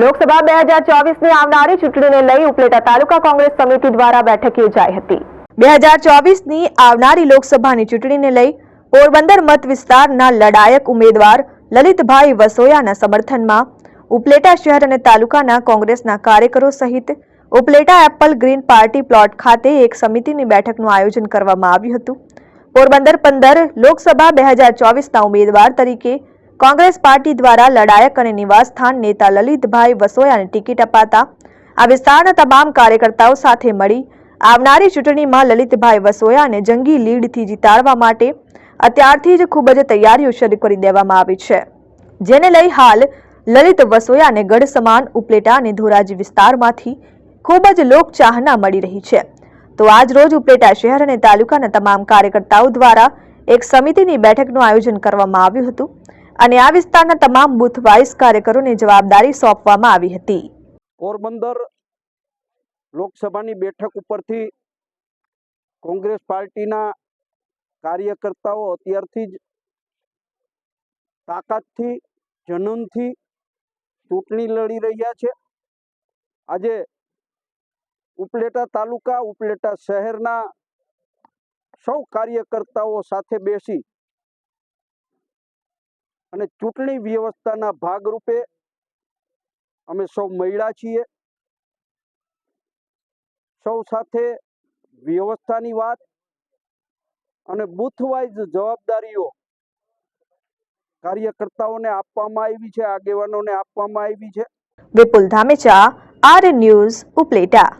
લોકસભા બે હજાર ચોવીસની આવનારી ચૂંટણીને લઈ ઉપલેટા તાલુકા કોંગ્રેસ સમિતિ દ્વારા બેઠક યોજાઈ હતી. બે હજાર ચોવીસની આવનારી લોકસભાની ચૂંટણીને લઈ પોરબંદર મત વિસ્તારના લડાયક ઉમેદવાર લલિતભાઈ વસોયાના સમર્થનમાં ઉપલેટા શહેર અને તાલુકાના કોંગ્રેસના કાર્યકરો સહિત Upleta Apple Green party plot ખાતે એક સમિતિની બેઠકનું આયોજન કરવામાં આવ્યું હતું. પોરબંદર પંદર લોકસભા બે હજાર ચોવીસના ઉમેદવાર તરીકે કોંગ્રેસ પાર્ટી દ્વારા લડાયક અને નિવાસસ્થાન નેતા લલિતભાઈ વસોયાને ટિકિટ અપાતા આ વિસ્તારના તમામ કાર્યકર્તાઓ સાથે મળી આવનારી ચૂંટણીમાં લલિતભાઈ વસોયાને જંગી લીડથી જીતાડવા માટે અત્યારથી જ ખૂબ જ તૈયારીઓ શરૂ કરી દેવામાં આવી છે. જેને લઈ હાલ લલિત વસોયાને ગઢ સમાન, ઉપલેટા અને ધોરાજી વિસ્તારમાંથી ખૂબ જ લોકચાહના મળી રહી છે. તો આજ રોજ ઉપલેટા શહેર અને તાલુકાના તમામ કાર્યકર્તાઓ દ્વારા એક સમિતિની બેઠકનું આયોજન કરવામાં આવ્યું હતું. અને આ વિસ્તારના તમામ બુથ વાઇસ કાર્યકરોને જવાબદારી સોંપવામાં આવી હતી. પોરબંદર લોકસભાની બેઠક ઉપરથી કોંગ્રેસ પાર્ટીના કાર્યકર્તાઓ અત્યારથી જ તાકાતથી, જનૂનથી ચૂંટણી લડી રહ્યા છે. આજે ઉપલેટા તાલુકા, ઉપલેટા શહેરના સૌ કાર્યકર્તાઓ સાથે બેસી અને ચૂંટણી વ્યવસ્થાના ભાગરૂપે અમે સૌ મળ્યા છીએ. સૌ સાથે વ્યવસ્થાની વાત અને બુથવાઇઝ જવાબદારીઓ કાર્યકર્તાઓને આપવામાં આવી છે, આગેવાનોને આપવામાં આવી છે. Vipul Dhamecha, R news Upleta.